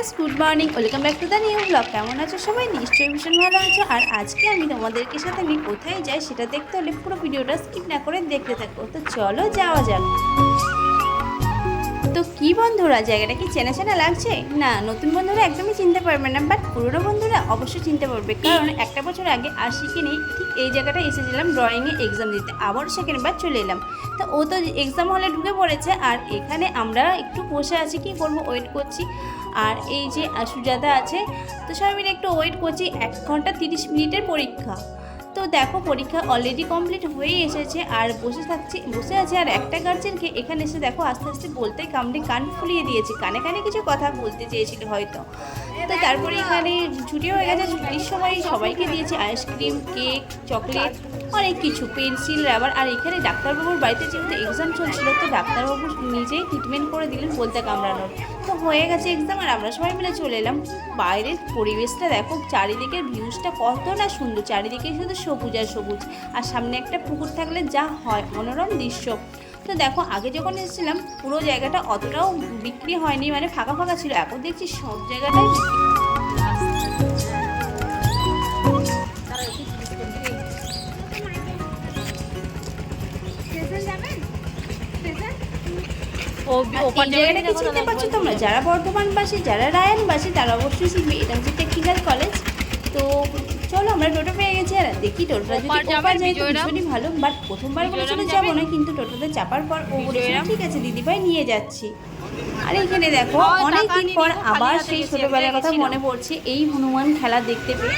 Friends good morning, welcome back to the new blog. কেমন আছো সবাই? নিশ্চয়ই ভীষণ ভালো আছো। আর আজকে আমি তোমাদেরকে সাথে আমি কোথায় যাই সেটা দেখতে হলে পুরো ভিডিওটা স্কিপ না করে দেখতে থাকো। তো চলো যাওয়া যাক। তো কি বন্ধুরা, জায়গাটা কি চেনা চেনা লাগছে? না, নতুন বন্ধুরা একদমই চিনতে পারবে না বাট পুরোনো বন্ধুরা অবশ্যই চিনতে পারবে। কারণ একটা বছর আগে আশিকে নিয়ে ঠিক এই জায়গাটা এসেছিলাম ড্রয়িংয়ে এক্সাম দিতে। আবার বার চলে এলাম। তো ও তো এক্সাম হলে ঢুকে পড়েছে, আর এখানে আমরা একটু বসে আছি, কি করব ওয়েট করছি। আর এই যে সুজাতা আছে, তো সবাই মিলে একটু ওয়েট করছি, এক ঘণ্টা তিরিশ মিনিটের পরীক্ষা। তো দেখো, পরীক্ষা অলরেডি কমপ্লিট হয়ে এসেছে, আর বসে থাকছি, বসে আছে, আর একটা গার্জেনকে এখানে এসে দেখো, আস্তে আস্তে বলতে কামড়ে কান ফুলিয়ে দিয়েছে, কানে কানে কিছু কথা বলতে চেয়েছিল হয়তো। তো তারপরে এখানে ছুটি হয়ে গেছে, ছুটির সময় সবাইকে দিয়েছে আইসক্রিম কেক চকলেট অনেক কিছু পেন্সিল রাবার আর এখানে ডাক্তারবাবুর বাড়িতে যেহেতু এক্সাম চলছিল, তো ডাক্তারবাবু নিজেই ট্রিটমেন্ট করে দিলেন বলতে কামড়ানোর। তো হয়ে গেছে এক্সাম আর আমরা সবাই মিলে চলে এলাম। বাইরের পরিবেশটা দেখো, চারিদিকের ভিউজটা কত না সুন্দর। চারিদিকে শুধু সবুজ আর সবুজ, আর সামনে একটা পুকুর থাকলে যা হয়, মনোরম দৃশ্য। তো দেখো, আগে যখন এসেছিলাম, পুরো জায়গাটা অতটাও বিক্রি হয়নি মানে ফাঁকা ফাঁকা ছিল। এখন দেখছি সব জায়গাটাই চিনতে পারছ তোমরা যারা বর্ধমানবাসী যারা রায়ানবাসী তারা অবশ্যই শিখবে এটা হচ্ছে টেকনিক্যাল কলেজ। তো চলো আমরা টোটো পেয়ে গেছি আর দেখি টোটোটা যদি ওপার তো ভীষণই ভালো। বাট প্রথমবার বলেছিল বিজয়রাম যাব না কিন্তু টোটোতে চাপার পর ও বলেছিল ঠিক আছে দিদিভাই নিয়ে যাচ্ছি। আর এখানে দেখো হয়, অনেক টাকা দিন নিয়ে পর আবার সেই ছোটবেলার কথা মনে পড়ছে। এই হনুমান খেলা দেখতে পেয়ে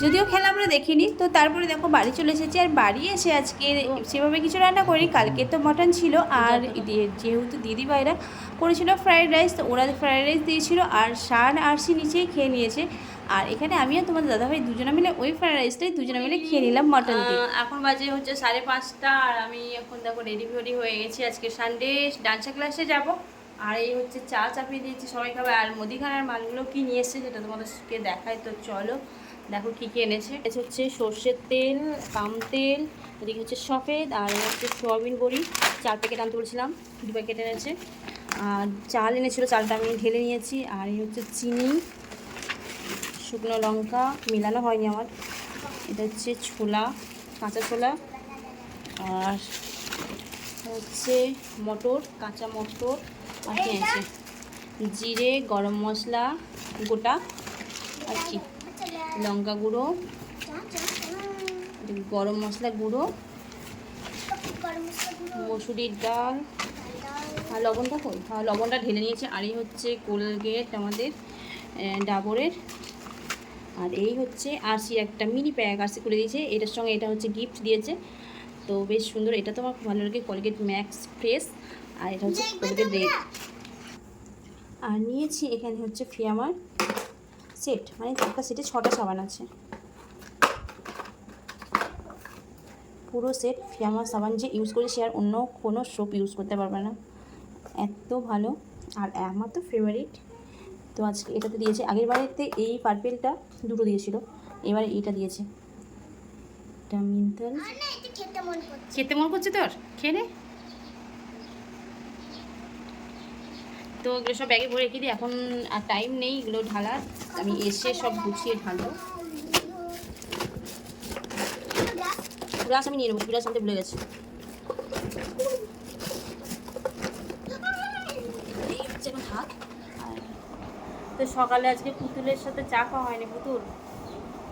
যদিও খেলা আমরা দেখিনি তো তারপরে দেখো বাড়ি চলে এসেছি আর বাড়ি এসে আজকে সেভাবে কিছু রান্না করি কালকে তো মটন ছিল। আর যেহেতু দিদি ভাইরা করেছিল ফ্রাইড রাইস তো ওরা ফ্রায়েড রাইস দিয়েছিল আর শান আর সি নিচেই খেয়ে নিয়েছে। আর এখানে আমি আর তোমার দাদাভাই দুজনে মিলে ওই ফ্রায়েড রাইসটাই দুজনে মিলে খেয়ে নিলাম মটন দিয়ে। এখন বাজে হচ্ছে সাড়ে পাঁচটা আর আমি এখন দেখো রেডি ফেডি হয়ে গেছি। আজকে সানডে ডান্সা ক্লাসে যাব। আর এই হচ্ছে চা চাপিয়ে দিয়েছি সবাই খাবে। আর মুদিখানার মালগুলো কি নিয়ে এসেছে সেটা তোমাদেরকে দেখাই। তো চলো দেখো কী কী এনেছে। এটা হচ্ছে সর্ষের তেল, পাম তেল, এদিকে হচ্ছে সফেদ, আর হচ্ছে সোয়াবিন বড়ি। চার প্যাকেট আনতে বলছিলাম, দু প্যাকেট এনেছে। আর চাল এনেছিল, চালটা আমি ঢেলে নিয়েছি। আর এই হচ্ছে চিনি, শুকনো লঙ্কা, মিলানো হয়নি আমার। এটা হচ্ছে ছোলা, কাঁচা ছোলা। আর হচ্ছে মটর, কাঁচা মটর। আর কি জিরে, গরম মশলা, গোটা। আর কি? লঙ্কা গুঁড়ো গরম মশলা গুঁড়ো মসুরির ডাল। আর লবণটা কই? হ্যাঁ লবণটা ঢেলে নিয়েছে। আর এই হচ্ছে কোলগেট আমাদের ডাবরের। আর এই হচ্ছে আরসি একটা মিনি প্যাক আরসি করে দিয়েছে। এটার সঙ্গে এটা হচ্ছে গিফট দিয়েছে। তো বেশ সুন্দর। এটা তো আমার খুব ভালো লাগে কলগেট ম্যাক্স ফ্রেশ। আর এটা হচ্ছে কলগেট রেড। আর নিয়েছি এখানে হচ্ছে ফিয়ামার। সেট মানে একটা সেটে ছটা সাবান আছে। পুরো সেট ফিয়ামার সাবান যে ইউজ করে সে আর অন্য কোনো সোপ ইউজ করতে পারবে না। এত ভালো। আর আমার তো ফেভারিট তো আজকে এটাতে দিয়েছে আগের বারেতে এই পার্পেলটা দুটো দিয়েছিল এবারে এইটা দিয়েছে। এটা মিন্তাল? খেতে মন করছে তোর? খেয়ে নে। তো এগুলো সব ব্যাগে ভরে রেখে দিই। এখন আর টাইম নেই এগুলো ঢালার। আমি এসে সব গুছিয়ে ঢালবো। গ্লাস আমি নিয়ে নেব গ্লাস আনতে ভুলে গেছি। হাত। তো সকালে আজকে পুতুলের সাথে চা খাওয়া হয়নি পুতুল।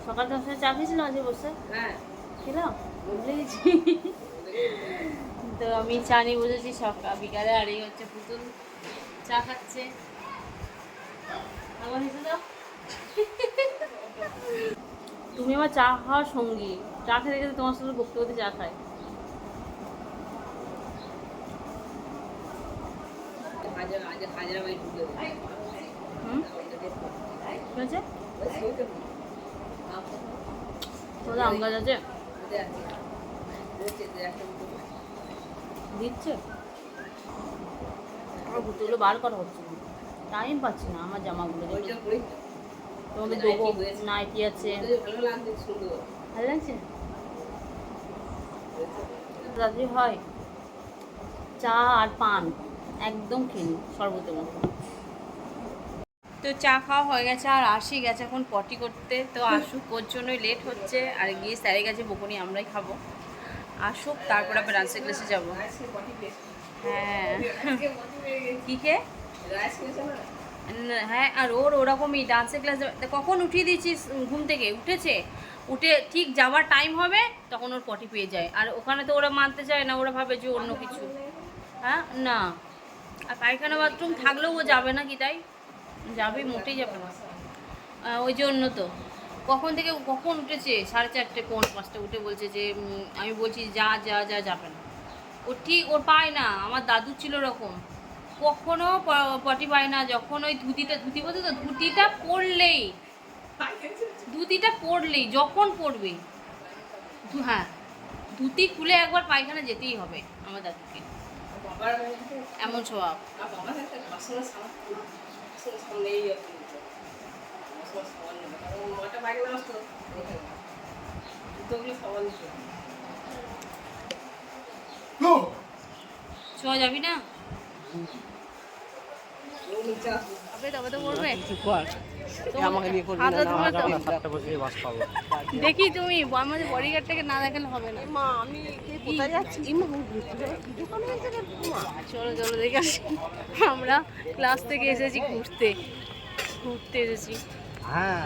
সকালে তোর সাথে চা খেয়েছিলাম আজকে বসে। হ্যাঁ। খেলাম ভুলে গেছি। তো আমি চা নিয়ে বসেছি সকাল বিকালে আর এই হচ্ছে পুতুল। চা খাচ্ছে। তুমি আমার চা খাওয়ার সঙ্গী। চা খেতে খেতে তোমার সাথে বকতে বকতে চা খাই। আম গাছ আছে? দিচ্ছে? আমার গুটিগুলো বার করা হচ্ছে না। টাইম পাচ্ছি না আমার জামাগুলো। তোমাকে দেবো নাইটি আছে। ভালো লাগছে রাত্রি হয়। চা আর পান একদম খেলি শরবতের মতো। তো চা খাওয়া হয়ে গেছে আর আসি গেছে এখন পটি করতে। তো আসুক ওর জন্যই লেট হচ্ছে আর গিয়ে স্যারের কাছে বকুনি আমরাই খাব। আসুক তারপর আবার ডান্সের ক্লাসে যাব। হ্যাঁ। কি কে? না, হ্যাঁ আর ওর ওরকমই ডান্সের ক্লাস কখন উঠিয়ে দিয়েছিস ঘুম থেকে? উঠেছে? উঠে ঠিক যাওয়ার টাইম হবে তখন ওর পটি পেয়ে যায়। আর ওখানে তো ওরা মানতে চায় না ওরা ভাবে যে অন্য কিছু। হ্যাঁ? না। আর পায়খানা বাথরুম থাকলেও ও যাবে না কি তাই? যাবে মোটেই যাবে না। ওই জন্য তো। কখন থেকে কখন উঠেছে? সাড়ে চারটে পৌনে পাঁচটা উঠে বলছে যে আমি বলছি যা যা যা যাবে না। ও ঠিক ওর পায় না। আমার দাদু ছিল ওরকম। কখনো পটি পায় না। যখন ওই ধুতিটা ধুতি বলতে তো ধুতিটা পরলেই। ধুতিটা পরলেই যখন পরবে। হ্যাঁ। ধুতি খুলে একবার পায়খানা যেতেই হবে আমার দাদুকে। এমন স্বভাব। ছোঁয়া যাবি না তবে তবে তো করবে আমাকে নিয়ে করবি হাতটা না, ধোয়া তো। আমার সাতটা বসে বাস পাবো দেখি তুমি আমাদের বডিগার্ডটাকে না দেখালে হবে না মা আমি কোথায় যাচ্ছি চলো চলো দেখে আসি আমরা ক্লাস থেকে এসেছি ঘুরতে ঘুরতে এসেছি হ্যাঁ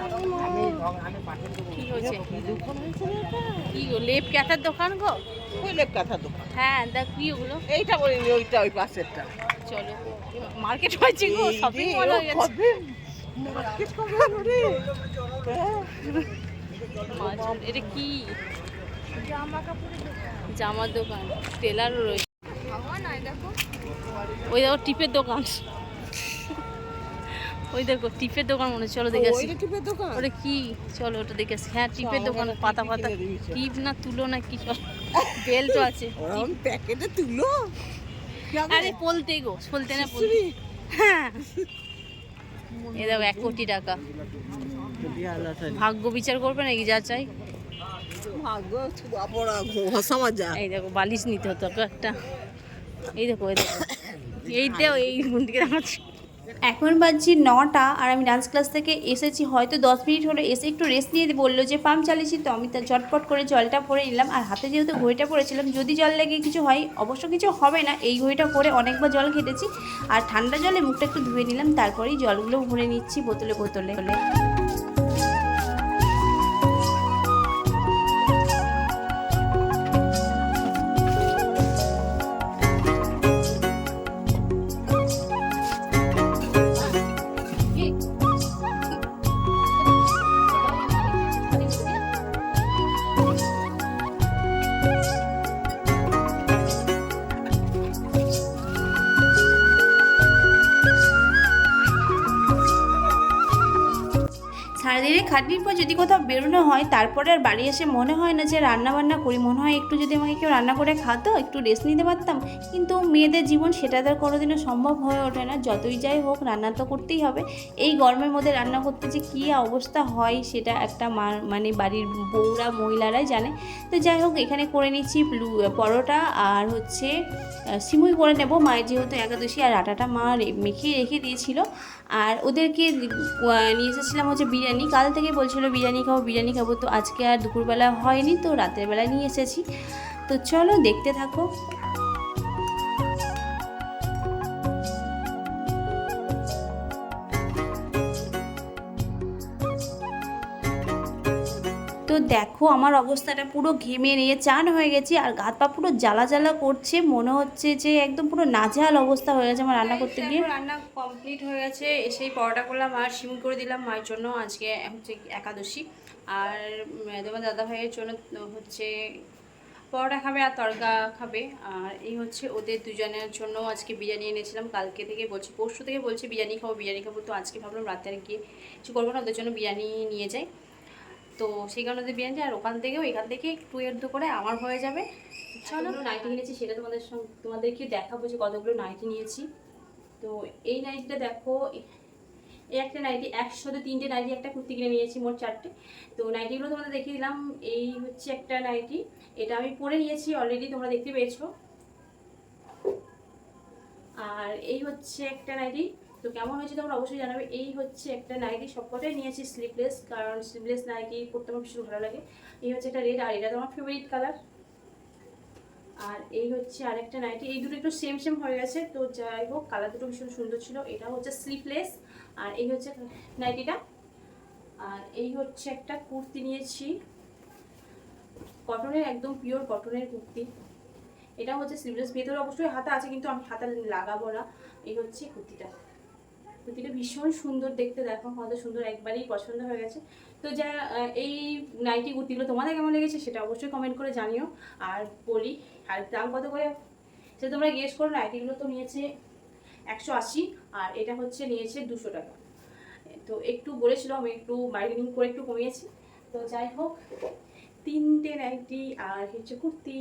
আমি আমি পাঠিয়ে দেবো কি হয়েছে কি দোকান হয়েছে রে এটা? কি গো লেপ ক্যাথার দোকান গো ওই লেপ কাঁথা দোকান হ্যাঁ দেখ কি ওগুলো এইটা বলিনি ওইটা ওই পাশেরটা চলো। মার্কেট হয়েছে গো শপিং মল হয়ে গেছে। মার্কেট কবে হলো রে? এটা কি? জামার দোকান টেলারও রয়েছে। ওই দেখো টিপের দোকান। ওই দেখো টিপের দোকান মনে হচ্ছে, চলো দেখে আসি। ওইটা টিপের দোকান? ওটা কি? চলো ওটা দেখে আসি। হ্যাঁ টিপের দোকান পাতা পাতা। টিপ না তুলো না কি? সব বেল্টও আছে। প্যাকেটে তুলো? আরে পলতে গো পলতে না পলতে হ্যাঁ। এ দেখো এক কোটি টাকা। ভাগ্য বিচার করবে নাকি যা চাই? এই দেখো বালিশ নিতে হতো একটা। এই দেখো এই দেখো। এই দেও এই মন্দিরে দেখাচ্ছি এখন বাজছি নটা আর আমি ডান্স ক্লাস থেকে এসেছি। হয়তো দশ মিনিট হলো। এসে একটু রেস্ট নিয়ে বলল যে, পাম্প চালিয়েছি তো। আমি তা ঝটপট করে জলটা পরে নিলাম। আর হাতে যেহেতু ঘড়িটা পরেছিলাম, যদি জল লেগে কিছু হয়, অবশ্য কিছু হবে না। এই ঘড়িটা পরে অনেকবার জল খেটেছি। আর ঠান্ডা জলে মুখটা একটু ধুয়ে নিলাম। তারপরেই জলগুলো ভরে নিচ্ছি বোতলে বোতলে। সারাদিনে খাটনির পর যদি কোথাও বেরোনো হয়, তারপরে আর বাড়ি এসে মনে হয় না যে রান্না বান্না করি। মনে হয় একটু যদি আমাকে কেউ রান্না করে খাতো একটু রেস্ট নিতে পারতাম। কিন্তু মেয়েদের জীবন সেটা তো আর কোনোদিনও সম্ভব হয়ে ওঠে না। যতই যাই হোক, রান্না তো করতেই হবে। এই গরমের মধ্যে রান্না করতে যে কী অবস্থা হয়, সেটা একটা মানে বাড়ির বউরা, মহিলারাই জানে। তো যাই হোক, এখানে করে নিচ্ছি পরোটা আর হচ্ছে সিমুই করে নেব। মায়ের যেহেতু একাদশী আর আটাটা মা মেখে রেখে দিয়েছিল। আর ওদেরকে নিয়ে এসেছিলাম হচ্ছে বিরিয়ানি। কাল থেকে বলছিল, বিরিয়ানি খাব বিরিয়ানি খাব। তো আজকে আর দুপুরবেলা হয়নি, তো রাতের বেলা নিয়ে এসেছি। তো চলো, দেখতে থাকো। দেখো, আমার অবস্থাটা পুরো ঘেমে নিয়ে চান হয়ে গেছি আর গাত পা পুরো জ্বালা জ্বালা করছে। মনে হচ্ছে যে একদম পুরো নাজেহাল অবস্থা হয়ে গেছে আমার রান্না করতে গিয়ে। রান্না কমপ্লিট হয়ে গেছে। এসেই পরোটা করলাম আর সিম করে দিলাম মায়ের জন্য। আজকে হচ্ছে একাদশী। আর তোমার দাদা ভাইয়ের জন্য হচ্ছে পরোটা খাবে আর তরকা খাবে। আর এই হচ্ছে ওদের দুজনের জন্য আজকে বিরিয়ানি এনেছিলাম। কালকে থেকে বলছি, পরশু থেকে বলছি, বিরিয়ানি খাব বিরিয়ানি খাব। তো আজকে ভাবলাম রাতে আর গিয়ে কিছু করব না, ওদের জন্য বিরিয়ানি নিয়ে যাই। তো সেই কারণে বিরিয়ানি আর ওখান থেকেও এখান থেকে একটু একটু করে আমার হয়ে যাবে। চলো। নাইটি নিয়েছি সেটা তোমাদের সঙ্গে তোমাদেরকে দেখাবো যে কতগুলো নাইটি নিয়েছি। তো এই নাইটিটা দেখো এই একটা নাইটি একসাথে তিনটে নাইটি একটা কুর্তি কিনে নিয়েছি মোট চারটে। তো নাইটিগুলো তোমাদের দেখিয়ে দিলাম এই হচ্ছে একটা নাইটি এটা আমি পরে নিয়েছি অলরেডি তোমরা দেখতে পেয়েছ। আর এই হচ্ছে একটা নাইটি তো কেমন হয়েছে তোমরা অবশ্যই জানাবে। এই হচ্ছে একটা নাইটি সবকটাই নিয়েছি স্লিভলেস কারণ স্লিভলেস নাইটি পরতে আমার ভীষণ ভালো লাগে। এই হচ্ছে একটা রেড আর এটা তোমার ফেভারিট কালার আর এই হচ্ছে আরেকটা নাইটি এই দুটো একটু সেম সেম হয়ে গেছে। তো যাই হোক কালার দুটো ভীষণ সুন্দর ছিল। এটা হচ্ছে স্লিভলেস আর এই হচ্ছে নাইটিটা আর এই হচ্ছে একটা কুর্তি নিয়েছি। কটনের একদম পিওর কটনের কুর্তি। এটা হচ্ছে স্লিভলেস ভেতরে অবশ্যই হাতা আছে, কিন্তু আমি হাতা লাগাবো না। এই হচ্ছে কুর্তিটা। কুর্তিটা ভীষণ সুন্দর দেখতে, দেখো কত সুন্দর, একবারেই পছন্দ হয়ে গেছে। তো যা এই নাইটি কুর্তিগুলো তোমাদের কেমন লেগেছে সেটা অবশ্যই কমেন্ট করে জানিও। আর বলি, আর দাম কত করে? সে তোমরা গেস করো নাইটিগুলো তো নিয়েছে একশো আশি, আর এটা হচ্ছে নিয়েছে দুশো টাকা। তো একটু বলেছিল আমি একটু বার্গেনিং করে একটু কমিয়েছি। তো যাই হোক, তিনটে নাইটি আর হচ্ছে কুর্তি।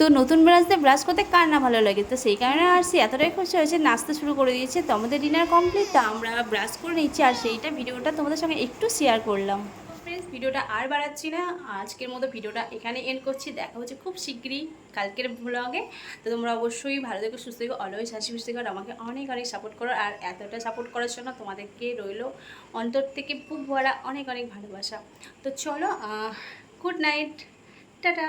তো নতুন ব্রাশতে ব্রাশ করতে কার না ভালো লাগে? তো সেই কারণে আর সে এতটাই খুশি হয়েছে নাচতে শুরু করে দিয়েছে। তো আমাদের ডিনার কমপ্লিট তো আমরা ব্রাশ করে নিচ্ছি। আর সেইটা ভিডিওটা তোমাদের সঙ্গে একটু শেয়ার করলাম। ফ্রেন্ডস ভিডিওটা আর বাড়াচ্ছি না। আজকের মতো ভিডিওটা এখানে এন্ড করছি। দেখা হচ্ছে খুব শীঘ্রই কালকের ব্লগে তো তোমরা অবশ্যই ভালো থেকো, সুস্থ থেকো অলওয়েজ হাসি খুশি থেকো। আমাকে অনেক অনেক সাপোর্ট করো। আর এতটা সাপোর্ট করার জন্য তোমাদেরকে রইল অন্তর থেকে বুক ভরা অনেক অনেক ভালোবাসা। তো চলো গুড নাইট টাটা।